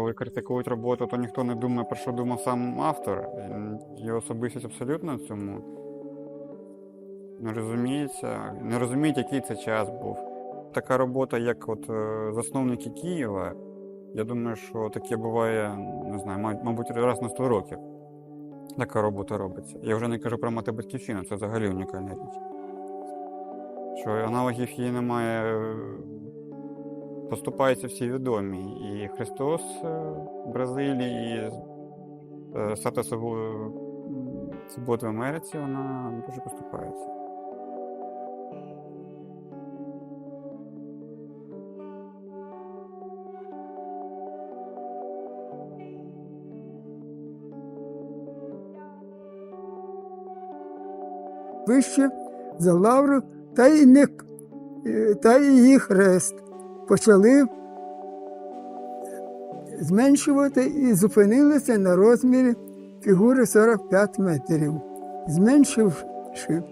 коли критикують роботу, то ніхто не думає, про що думав сам автор. Його особистість абсолютно в цьому не розуміється, не розуміють, який це час був. Така робота, як от е, засновники Києва, я думаю, що таке буває, не знаю, мабуть, раз на 100 років. Така робота робиться. Я вже не кажу про мати батьківщину, це взагалі унікальна річ. Що аналогів її немає, поступаються всі відомі. І Христос е, в Бразилії, і е, Статуя в Америці, вона дуже поступається. вище за лавру та й не та й її хрест. Почали зменшувати і зупинилися на розмірі фігури 45 метрів. Зменшивши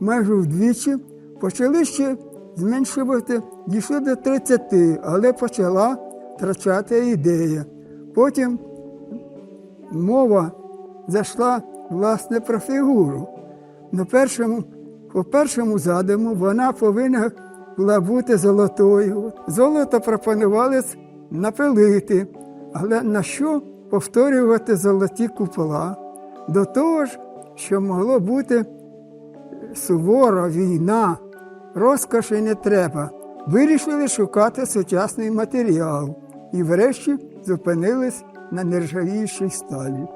майже вдвічі, почали ще зменшувати, дійшли до 30, але почала втрачати ідея. Потім мова зайшла власне про фігуру. На першому, по першому задуму вона повинна була бути золотою. Золото пропонували напилити, але на що повторювати золоті купола? До того ж, що могло бути сувора війна, розкоші не треба. Вирішили шукати сучасний матеріал і врешті зупинились на нержавіючій сталі.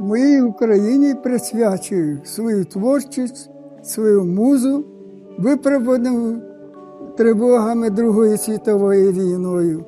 Моїй Україні присвячую свою творчість, свою музу, виправдану тривогами Другої світової війною,